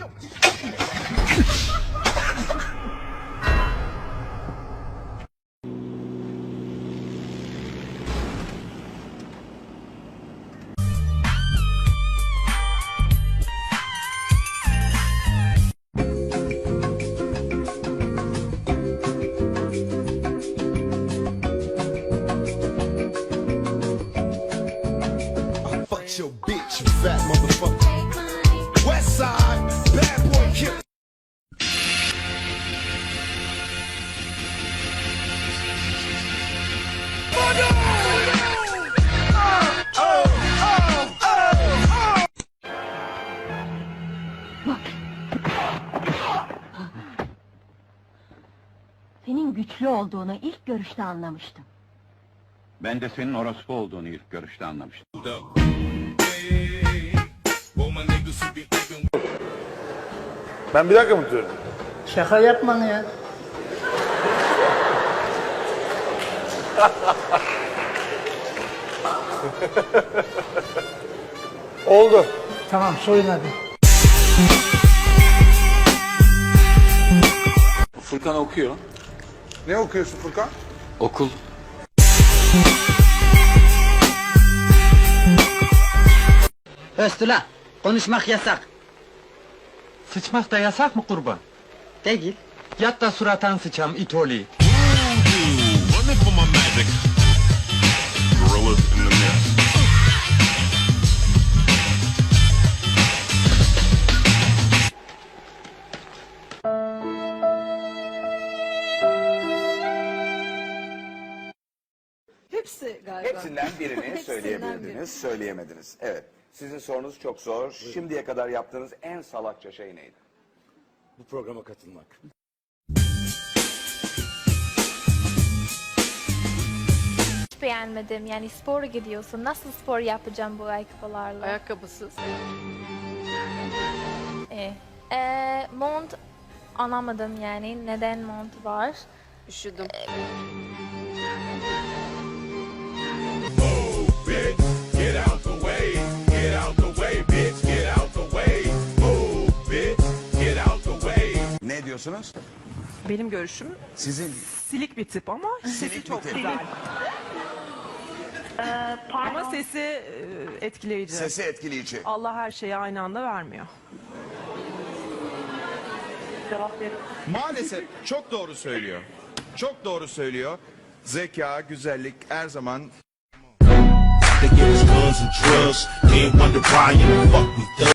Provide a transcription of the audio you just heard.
Fuck your bitch, you fat motherfucker. Senin güçlü olduğunu ilk görüşte anlamıştım. Ben de senin orospu olduğunu ilk görüşte anlamıştım. Ben bir dakika mı tutuyorum? Şaka yapma ya. Oldu. Tamam soyun hadi. Furkan okuyor. Ne okuyorsun Furkan? Okul. Östüla, konuşmak yasak. Sıçmak da yasak mı kurban? Değil. Yat da suratan sıçam itoli. Running for Hepsi galiba. Hepsinden birini Hepsinden söyleyebildiniz, biri. söyleyemediniz. Evet. Sizin sorunuz çok zor. Şimdiye kadar yaptığınız en salakça şey neydi? Bu programa katılmak. Hiç beğenmedim. Yani spora gidiyorsun. Nasıl spor yapacağım bu ayakkabılarla? Ayakkabısız. Ee, ee, mont anlamadım yani. Neden mont var? Üşüdüm. Ne diyorsunuz? Benim görüşüm Sizin silik bir tip ama sesi çok güzel. ama sesi e, etkileyici. sesi etkileyici. Allah her şeyi aynı anda vermiyor. Maalesef çok doğru söylüyor. Çok doğru söylüyor. Zeka, güzellik her zaman They give us guns and drugs. Then wonder why you fuck with thugs.